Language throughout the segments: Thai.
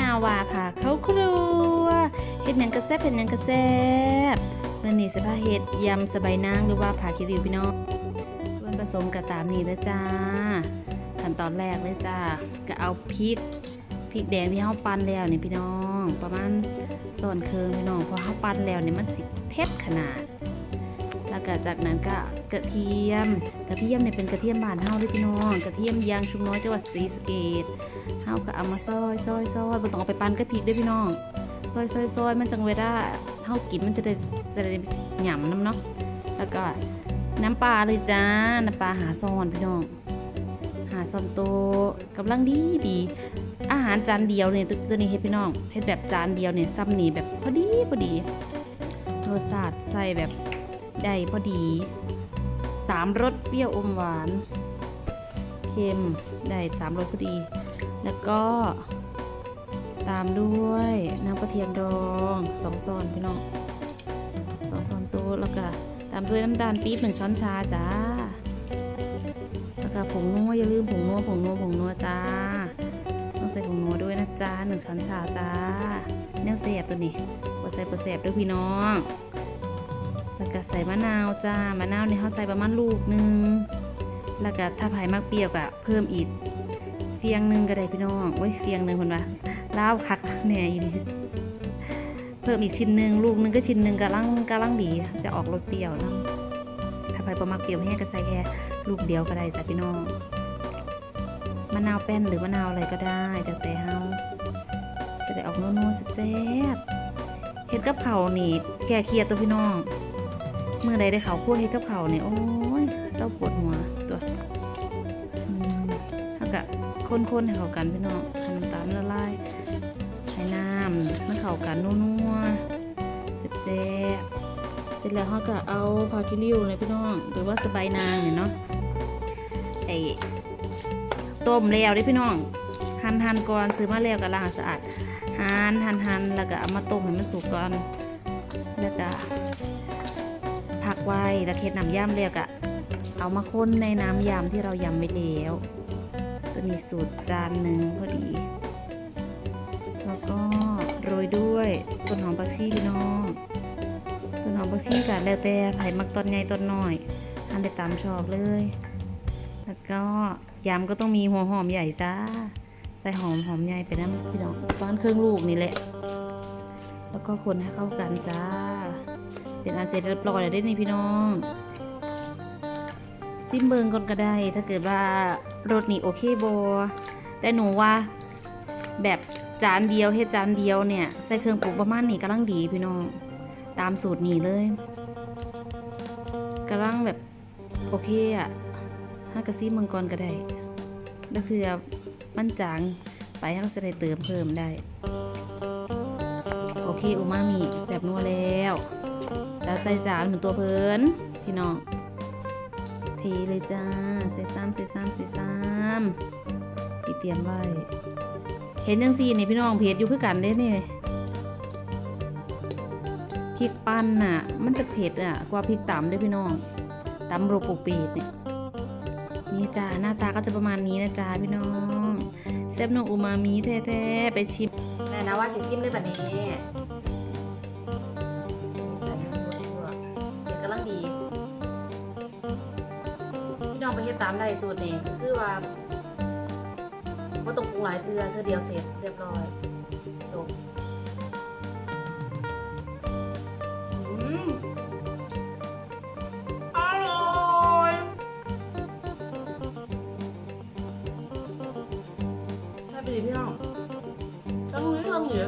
นาวาพาเข้าครัวเฮ็ดหยังกระแซบเฮ็ดหยังกระแซบเมื้อนี้สิพาเฮ็ดยำสบายนางหรือว่าผักคิริวพี่น้องส่วนผสมก็ตามนี้เลยจ้าขั้นตอนแรกเลยจ้าก็เอาพริกพริกแดงที่เฮาปั่นแล้วนี่พี่น้อง ประมาณส่วนครึ่งพี่น้องพราะเฮาปั่นแล้วเนี่ยมันสิเผ็ดขนาด แล้วก็จากนั้นก็กระเทียม กระเทียมเนี่ยเป็นกระเทียมบานเฮาเด้อพี่น้อง กระเทียมยางชุมน้อยจังหวัดศรีสะเกษเฮาก็เอามาซอยซอยซอยบ่ต้องเอาไปปั่นกับพริกด้อพี่น้องซอยซอยซอยมันจังเวลาเฮากินมันจะได้จะได้หย่ำน้ำเนาะ แล้วก็น้ำปลาเลยจ้า น้ำปลาหาซอนพี่น้อง หาซอนโตกำลังดีดีอาหารจานเดียวเนี่ยตัวตัวนี้เฮ็ดพี่น้องเฮ็ดแบบจานเดียวเนี่ยซ้ำนี่แบบพอดีพอดีรสชาติใส่แบบ ได้พอดีสามรสเปรี้ยวอมหวาน เค็มได้สามรสพอดี แล้วก็ ตามด้วยน้ำกระเทียมดองสองช้อนพี่น้องสองช้อนโต๊ะแล้วก็ตามด้วยน้ำตาลปี๊บหนึ่งช้อนชาจ้าแล้วก็ผงนัวอย่าลืมผงนัวผงนัวผงนัวจ้าต้องใส่ผงนัวด้วยนะจ้าหนึ่งช้อนชาจ้าแนวเสียบตัวนี้ปวดใส่ปวดเสียบด้วยพี่น้อง แล้วก็ใส่มะนาวจ้ามะนาวเนี่ยเขาใส่ประมาณลูกหนึ่งแล้วก็ถ้าไผ่มากเปรี้ยวก็เพิ่มอีกเฟียงหนึ่งก็ได้พี่น้องโอ้ยเฟียงหนึ่งคนว่าล้าวคักแหน่อีนี่เพิ่มอีกชิ้นหนึ่งลูกหนึงก็ชิ้นหนึ่งกำลังกำลังดีจะออกรสเปรี้ยวนะถ้าไผ่ประมาณเปรี้ยวแห้งก็ใส่แค่ลูกเดียวก็ได้จ้ะพี่น้องมะนาวแป้นหรือมะนาวอะไรก็ได้แต่แต่เฮาจะได้ออกนัวๆแซ่บเฮ็ดกับเขานี่แก้เครียดตัวพี่น้อง เมื่อใดได้เขาวคั่วเฮ็ดกับเขาวนี่ยโอ้ยเต้าปวดหัวตัวเท่ากับคนๆให้เข้ากันพี่น้องให้น้ำตาลละลายให้น้ำมันเข้ากันนัวๆแซ่บๆเสร็จแล้วเขาก็เอาผักคิริวเลยพี่น้องหรือว่าสบายนางเนี่ยเนาะไอต้มแล้วเด้พี่น้องหั่นหั่นก่อนซื้อมาแล้วก็ล้างสะอาดหั่นหั่นหั่นแล้วก็เอามาต้มให้มันสุกก่อนแล้วก็ พักไว้แล้วเค็ดน้ำย่ำแล้วก็เอามาค้นในน้ำยำที่เรายำไว้แล้ว ตัวนี้สูตรจานหนึ่งพอดี แล้วก็โรยด้วยต้นหอมผักชีพี่น้องต้นหอมผักชีกันแล้วแต่ไผ่มักตอนใหญ่ตอนน้อยทำได้ตามชอบเลย แล้วก็ยำก็ต้องมีหัวหอมใหญ่จ้า ใส่หอมหอมใหญ่ไปน้ำพี่น้องประมาณครึ่องลูกนี่แหละ แล้วก็คนให้เข้ากันจ้า เป็นอันเสร็จเรียบร้อยแล้วได้นี่พี่น้อง ซิมเบิงก่อนก็ได้ ถ้าเกิดว่ารสนี่โอเคโบแต่หนูว่าแบบจานเดียวเฮ็ดจานเดียวเนี่ยใส่เครื่องปรุงประมาณนี้กำลังดีพี่น้อง ตามสูตรนี้เลยกำลังแบบโอเคอะห้ากระซีมังกรก็ได้แล้วคือมันจางไปให้าจะได้เติมเพิ่มได้ โอเคอูมามิแสบนัวแล้ว จะใส่จานเหมือนตัวเพิ่นพี่น้องเทเลยจ้าใส่ซ้ำใส่ซ้ำใส่ซ้ำที่เตรียมไว้เห็นยังซีนี่พี่น้องเพจอยู่คือกันเด้นี่พริกปั้นน่ะ มันจะเผ็ดอะ กว่าพริกตำด้อพี่น้องตำโรปุกปีดเนี่ยนี่จ้าหน้าตาก็จะประมาณนี้นะจ้าพี่น้องแซ่บนกอูมามิแท้ๆไปชิมแน่นะว่าสิชิมได้แบบนี้ น้องไปเฮ็ดตามได้สูตรนี่คือว่าว่าต้องปรุงหลายเกลือเธอเดียวเสร็จเรียบร้อยจบอืมอร่อยใช่ไปดิพี่น้องทั้งนี้ทั้งเหนื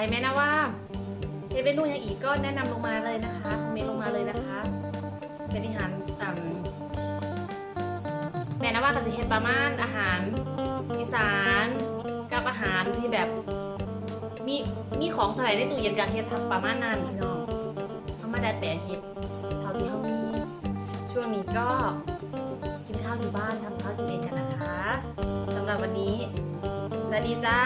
อยากให้แม่นะว่าเฮ็ดเมนูอย่างอีกก็แนะนำลงมาเลยนะคะคอมเมนต์ลงมาเลยนะคะ เป็นอาหารอ่ำแม่นะว่าก็จะเฮ็ดประมาณอาหารอีสานกับอาหารที่แบบ มีมีของเท่าไหร่ในตู้เย็นกับเฮ็ดประมาณนั้นพี่น้องมาดัดแปลเฮ็ดเท่าที่เฮามีช่วงนี้ก็กินข้าวอยู่บ้านทำข้าวกินเองกันนะคะสำหรับวันนี้สวัสดีจ้า